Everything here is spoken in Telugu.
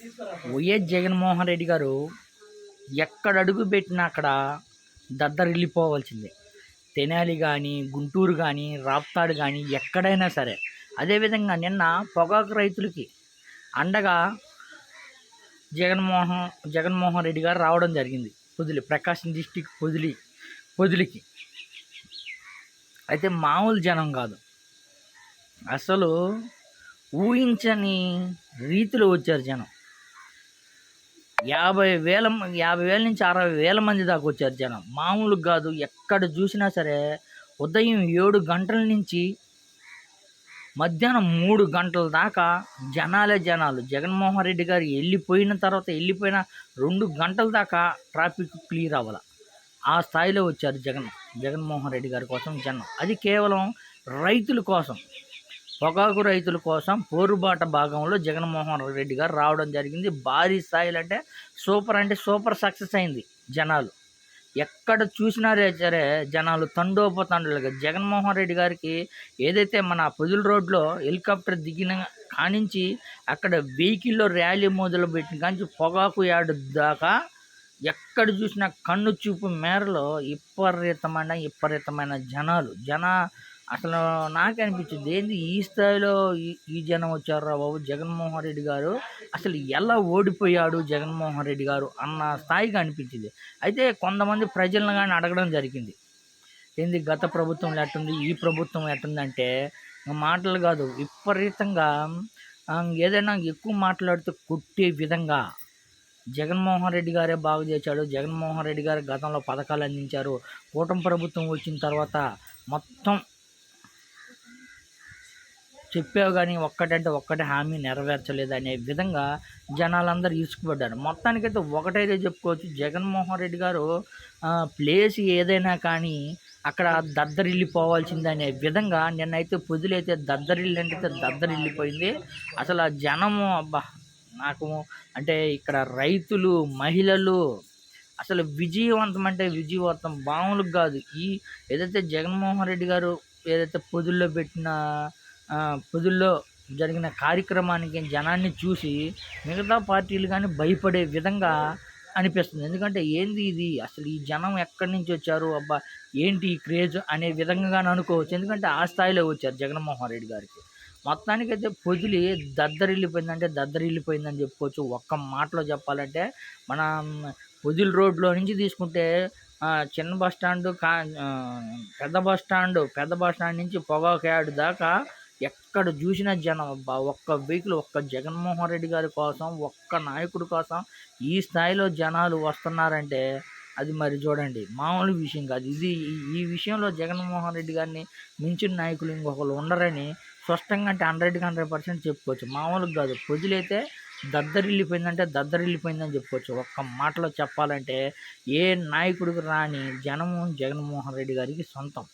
వైఎస్ జగన్మోహన్ రెడ్డి గారు ఎక్కడ అడుగు పెట్టినా అక్కడ దద్దరిల్లిపోవాల్సిందే. తెనాలి కానీ గుంటూరు కానీ రాప్తాడు కానీ ఎక్కడైనా సరే. అదేవిధంగా నిన్న పొగాకు రైతులకి అండగా జగన్మోహన్ జగన్మోహన్ రెడ్డి గారు రావడం జరిగింది. పొదిలి ప్రకాశం డిస్టిక్ పొదిలి పొదిలికి. అయితే మామూలు జనం కాదు. అసలు ఊహించని రీతిలో వచ్చారు జనం. యాభై వేల యాభై వేల నుంచి అరవై వేల మంది దాకా వచ్చారు జనం. మామూలుగా కాదు ఎక్కడ చూసినా సరే ఉదయం ఏడు గంటల నుంచి మధ్యాహ్నం మూడు గంటల దాకా జనాలే జనాలు. జగన్మోహన్ రెడ్డి గారు వెళ్ళిపోయిన తర్వాత వెళ్ళిపోయిన రెండు గంటల దాకా ట్రాఫిక్ క్లియర్ అవ్వాలి. ఆ స్థాయిలో వచ్చారు జగన్ జగన్మోహన్ రెడ్డి గారి కోసం జనం. అది కేవలం రైతుల కోసం. పొగాకు రైతుల కోసం పోరుబాట భాగంలో జగన్మోహన్ రెడ్డి గారు రావడం జరిగింది. భారీ స్థాయిలో అంటే సూపర్ అంటే సూపర్ సక్సెస్ అయింది జనాలు. ఎక్కడ చూసినారే సరే జనాలు తండోపతండులుగా. జగన్మోహన్ రెడ్డి గారికి ఏదైతే మన పొదుల రోడ్లో హెలికాప్టర్ దిగిన కానించి అక్కడ వెహికల్లో ర్యాలీ మొదలు పెట్టిన కానించి పొగాకు యాడ్ దాకా ఎక్కడ చూసినా కన్ను చూపు మేరలో విపరీతమైన విపరీతమైన జనాలు. జన అసలు నాకు అనిపించింది ఏంది ఈ స్థాయిలో ఈ ఈ జనం వచ్చారా బాబు? జగన్మోహన్ రెడ్డి గారు అసలు ఎలా ఓడిపోయాడు జగన్మోహన్ రెడ్డి గారు అన్న స్థాయిగా అనిపించింది. అయితే కొంతమంది ప్రజలను కానీ అడగడం జరిగింది. ఏంది గత ప్రభుత్వం ఎట్టుంది ఈ ప్రభుత్వం ఎట్టుందంటే మాటలు కాదు విపరీతంగా ఏదైనా ఎక్కువ మాట్లాడితే కొట్టే విధంగా జగన్మోహన్ రెడ్డి గారే బాగు చేశాడు. జగన్మోహన్ రెడ్డి గారు గతంలో పథకాలు అందించారు. కూటమి ప్రభుత్వం వచ్చిన తర్వాత మొత్తం చెప్పావు కానీ ఒక్కటంటే ఒక్కటే హామీ నెరవేర్చలేదు అనే విధంగా జనాలందరూ ఇసుకుపడ్డారు. మొత్తానికైతే ఒకటైతే చెప్పుకోవచ్చు. జగన్మోహన్ రెడ్డి గారు ప్లేస్ ఏదైనా కానీ అక్కడ దద్దరిల్లిపోవాల్సిందే అనే విధంగా నిన్నైతే పొదులైతే దద్దరిల్లంటే దద్దరిల్లిపోయింది. అసలు ఆ జనము అబ్బా నాకు అంటే ఇక్కడ రైతులు మహిళలు అసలు విజయవంతం అంటే విజయవంతం మామూలు కాదు. ఈ ఏదైతే జగన్మోహన్ రెడ్డి గారు ఏదైతే పొదుల్లో పెట్టిన పొదుల్లో జరిగిన కార్యక్రమానికి జనాన్ని చూసి మిగతా పార్టీలు కానీ భయపడే విధంగా అనిపిస్తుంది. ఎందుకంటే ఏంది ఇది? అసలు ఈ జనం ఎక్కడి నుంచి వచ్చారు? అబ్బా ఏంటి ఈ క్రేజ్ అనే విధంగా అనుకోవచ్చు. ఎందుకంటే ఆ స్థాయిలో వచ్చారు జగన్మోహన్ రెడ్డి గారికి. మొత్తానికైతే పొదిలి దద్దరిల్లిపోయిందంటే దద్దరిల్లిపోయిందని చెప్పుకోవచ్చు. ఒక్క మాటలో చెప్పాలంటే మన పొదిలి రోడ్లో నుంచి తీసుకుంటే చిన్న బస్ స్టాండ్ కా పెద్ద బస్ స్టాండ్ పెద్ద బస్ స్టాండ్ నుంచి పొగాకేడు దాకా ఎక్కడ చూసినా జనం అబ్బా ఒక్క వెహికల్ ఒక్క జగన్మోహన్ రెడ్డి గారి కోసం ఒక్క నాయకుడి కోసం ఈ స్థాయిలో జనాలు వస్తున్నారంటే అది మరి చూడండి. మామూలు విషయం కాదు. ఇది ఈ- ఈ విషయంలో జగన్మోహన్ రెడ్డి గారిని మించిన నాయకులు ఇంకొకరు ఉండరని స్పష్టంగా అంటే హండ్రెడ్కి హండ్రెడ్ పర్సెంట్ చెప్పుకోవచ్చు. మామూలుగా కాదు. ప్రజలైతే దద్దరిల్లిపోయిందంటే దద్దరిల్లిపోయిందని చెప్పుకోవచ్చు. ఒక్క మాటలో చెప్పాలంటే ఏ నాయకుడికి రాని జనము జగన్మోహన్ రెడ్డి గారికి సొంతం.